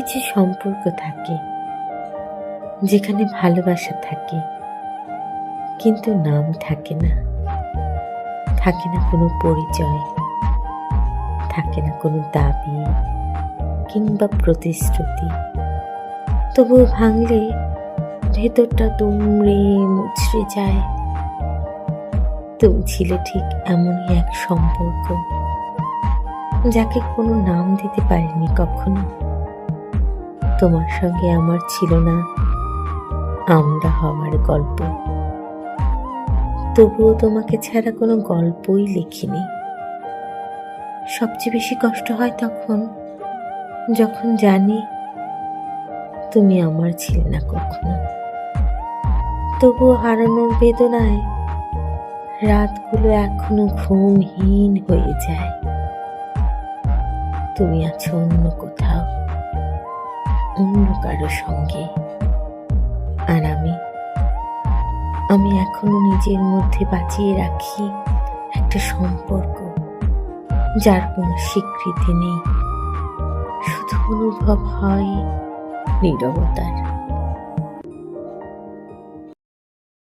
কিছু সম্পর্ক থাকে, যেখানে ভালোবাসা থাকে, কিন্তু নাম থাকে না। থাকে না কোনো পরিচয়, থাকে না কোনো দাবি কিংবা প্রতিশ্রুতি। তবুও ভাঙলে ভেতরটা দুমড়ে মুচড়ে যায়। তুমি ছিলে ঠিক এমনই এক সম্পর্ক, যাকে কোনো নাম দিতে পারিনি কখনো। তোমার সঙ্গে আমার ছিল না। আমরা হওয়ার গল্প। তবুও তোমাকে ছাড়া কোনো গল্পই লিখিনি। সবচেয়ে বেশি কষ্ট হয় তখন, যখন জানি তুমি আমার ছিলে না কখনো। তবুও হারানোর বেদনায় রাতগুলো এখনও ঘুমহীন হয়ে যায়। তুমি আছো অন্য কোথাও। অন্য কারও সঙ্গে। আর আমি আমি এখনও নিজের মধ্যে বাঁচিয়ে রাখি একটা সম্পর্ক যার কোনো স্বীকৃতি নেই। শুধু অনুভব হয় নীরবতার।